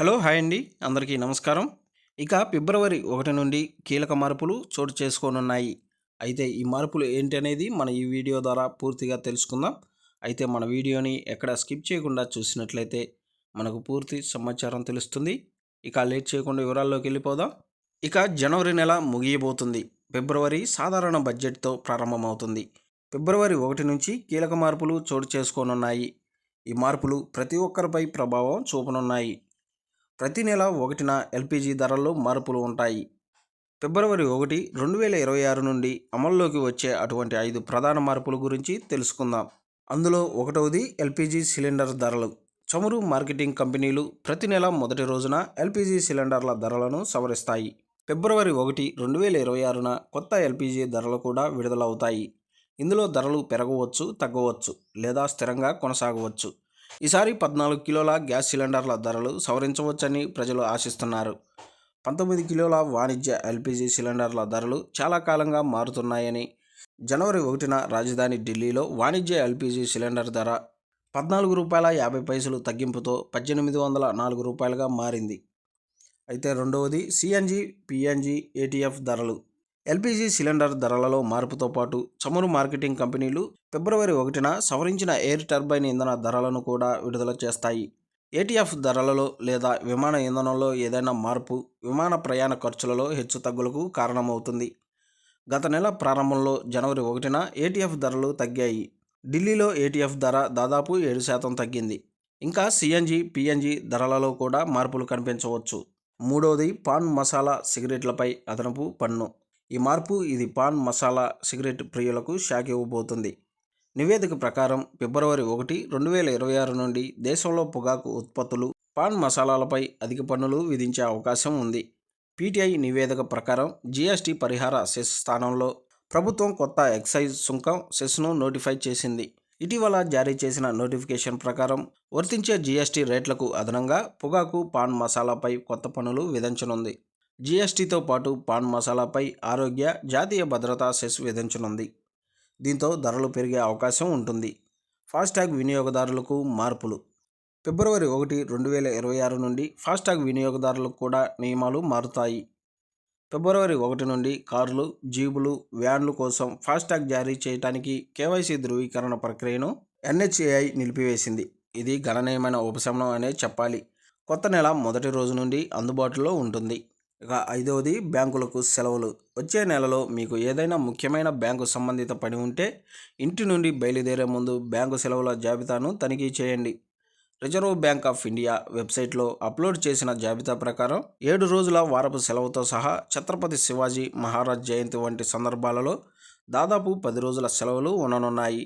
Hello hi అండి. అందరికీ నమస్కారం. ఇక ఫిబ్రవరి ఒకటి నుండి కీలక మార్పులు చోటు చేసుకోనున్నాయి. అయితే ఈ మార్పులు ఏంటి అనేది మన ఈ వీడియో ద్వారా పూర్తిగా తెలుసుకుందాం. అయితే మన వీడియోని ఎక్కడ స్కిప్ చేయకుండా చూసినట్లయితే మనకు పూర్తి సమాచారం తెలుస్తుంది. ఇక లేట్ చేయకుండా వివరాల్లోకి వెళ్ళిపోదాం. ఇక జనవరి నెల ముగియబోతుంది. ఫిబ్రవరి సాధారణ బడ్జెట్తో ప్రారంభమవుతుంది. ఫిబ్రవరి ఒకటి నుంచి కీలక మార్పులు చోటు చేసుకోనున్నాయి. ఈ మార్పులు ప్రతి ఒక్కరిపై ప్రభావం చూపనున్నాయి. ప్రతి నెల ఒకటిన ఎల్పిజి ధరల్లో మార్పులు ఉంటాయి. ఫిబ్రవరి ఒకటి రెండు వేల ఇరవై ఆరు నుండి అమల్లోకి వచ్చే అటువంటి ఐదు ప్రధాన మార్పుల గురించి తెలుసుకుందాం. అందులో ఒకటవది ఎల్పిజి సిలిండర్ ధరలు. చమురు మార్కెటింగ్ కంపెనీలు ప్రతి నెల మొదటి రోజున ఎల్పిజి సిలిండర్ల ధరలను సవరిస్తాయి. ఫిబ్రవరి ఒకటి రెండు వేల ఇరవై ఆరున కొత్త ఎల్పిజి ధరలు కూడా విడుదలవుతాయి. ఇందులో ధరలు పెరగవచ్చు తగ్గవచ్చు లేదా స్థిరంగా కొనసాగవచ్చు. ఈసారి పద్నాలుగు కిలోల గ్యాస్ సిలిండర్ల ధరలు సవరించవచ్చని ప్రజలు ఆశిస్తున్నారు. పంతొమ్మిది కిలోల వాణిజ్య ఎల్పిజి సిలిండర్ల ధరలు చాలా కాలంగా మారుతున్నాయని జనవరి ఒకటిన రాజధాని ఢిల్లీలో వాణిజ్య ఎల్పిజి సిలిండర్ ధర పద్నాలుగు రూపాయల యాభై పైసలు తగ్గింపుతో పద్దెనిమిది వందల నాలుగు రూపాయలుగా మారింది. అయితే రెండవది సిఎన్జి పిఎన్జి ఏటీఎఫ్ ధరలు. ఎల్పిజి సిలిండర్ ధరలలో మార్పుతో పాటు చమురు మార్కెటింగ్ కంపెనీలు ఫిబ్రవరి ఒకటిన సవరించిన ఎయిర్ టర్బైన్ ఇంధన ధరలను కూడా విడుదల చేస్తాయి. ఏటీఎఫ్ ధరలలో లేదా విమాన ఇంధనంలో ఏదైనా మార్పు విమాన ప్రయాణ ఖర్చులలో హెచ్చుతగ్గులకు కారణమవుతుంది. గత నెల ప్రారంభంలో జనవరి ఒకటిన ఏటీఎఫ్ ధరలు తగ్గాయి. ఢిల్లీలో ఏటీఎఫ్ ధర దాదాపు ఏడు శాతం తగ్గింది. ఇంకా సిఎన్జి పిఎన్జి ధరలలో కూడా మార్పులు కనిపించవచ్చు. మూడవది పాన్ మసాలా సిగరెట్లపై అదనపు పన్ను. ఈ మార్పు ఇది పాన్ మసాలా సిగరెట్ ప్రియులకు షాక్ ఇవ్వబోతుంది. నివేదిక ప్రకారం ఫిబ్రవరి ఒకటి రెండు వేల ఇరవై ఆరు నుండి దేశంలో పొగాకు ఉత్పత్తులు పాన్ మసాలాలపై అధిక పన్నులు విధించే అవకాశం ఉంది. పీటీఐ నివేదిక ప్రకారం జీఎస్టీ పరిహార సెస్ స్థానంలో ప్రభుత్వం కొత్త ఎక్సైజ్ సుంకం సెస్ను నోటిఫై చేసింది. ఇటీవల జారీ చేసిన నోటిఫికేషన్ ప్రకారం వర్తించే జీఎస్టీ రేట్లకు అదనంగా పొగాకు పాన్ మసాలాపై కొత్త పన్నులు విధించనుంది. జీఎస్టీతో పాటు పాన్ మసాలాపై ఆరోగ్య జాతీయ భద్రతా సెస్ విధించనుంది. దీంతో ధరలు పెరిగే అవకాశం ఉంటుంది. ఫాస్టాగ్ వినియోగదారులకు మార్పులు. ఫిబ్రవరి ఒకటి రెండు వేల ఇరవై ఆరు నుండి ఫాస్టాగ్ వినియోగదారులకు కూడా నియమాలు మారుతాయి. ఫిబ్రవరి ఒకటి నుండి కార్లు జీబులు వ్యాన్లు కోసం ఫాస్టాగ్ జారీ చేయడానికి కేవైసీ ధృవీకరణ ప్రక్రియను ఎన్హెచ్ఏఐ నిలిపివేసింది. ఇది గణనీయమైన ఉపశమనం అనే చెప్పాలి. కొత్త నెల మొదటి రోజు నుండి అందుబాటులో ఉంటుంది. ఇక ఐదవది బ్యాంకులకు సెలవులు. వచ్చే నెలలో మీకు ఏదైనా ముఖ్యమైన బ్యాంకు సంబంధిత పని ఉంటే ఇంటి నుండి బయలుదేరే ముందు బ్యాంకు సెలవుల జాబితాను తనిఖీ చేయండి. రిజర్వ్ బ్యాంక్ ఆఫ్ ఇండియా వెబ్సైట్లో అప్లోడ్ చేసిన జాబితా ప్రకారం ఏడు రోజుల వారపు సెలవుతో సహా ఛత్రపతి శివాజీ మహారాజ్ జయంతి వంటి సందర్భాలలో దాదాపు పది రోజుల సెలవులు ఉండనున్నాయి.